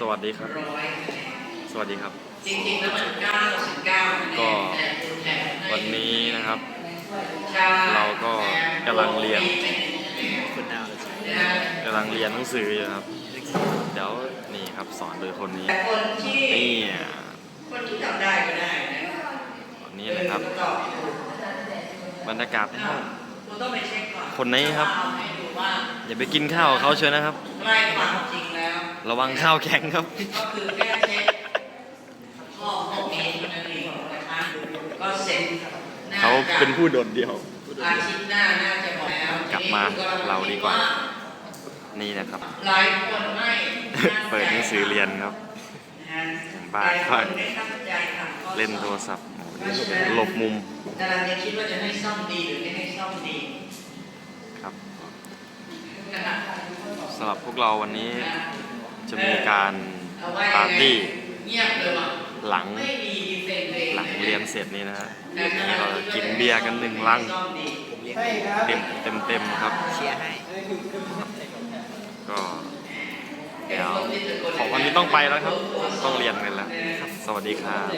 สวัสดีครับร้อยสวัสดีครับจริงๆแล้วมันเก้าสิบเก้าคะแนนก็แต่คุณแทนให้วันนี้นะครับชาเราก็กำลังเรียนคุณดาวเลยสินะฮะกำลังเรียนหนังสืออยู่ครับ เดี๋ยวนี่ครับสอนโดยคนนี้แต่คนที่นี่คนที่ทำได้ก็ได้นะคนนี้เลยครับออตอบถูกบรรยากาศในห้องคุณต้องไปเช็คก่อนคนนี้ครับเอาให้ดูว่าอย่าไปกินข้าวกับเขาเชียวนะครับใกล้ความจ ริงแล้วระวังข้าวแข็งครับ ก็คือแค่เช็คข้อพวกนี้เท่านั้นเองนะคะก็เซ็นน่เขาจะเป็นผู้โดดเดี่ยว อาทิตย์หน้าน่าจะบอกแล้วกลับมาเราดีกว่า นี่นะครับ หลายคนไม่เปิดหนังสือเรียนครับ บ้าหลายคนไม่ตั้งใจทำข้อสอบเล่นโทรศัพท์โอ้โหหลบมุมกำลังจะคิดว่าจะให้ซ่อมดีหรือไม่ให้ซ่อมดีครับนะคะสำหรับพวกเราวันนี้ จะมีการปาร์ตี้หลังหลังเรียนเสร็จนี้นะฮะวันนี้เราจะกินเบียร์กันหนึ่งลังเต็มเต็มเต็มครับ เชียร์ให้ก็เดี๋ยวของวันนี้ต้องไปแล้วครับ ต้องเรียนกันแล้ว สวัสดีครับ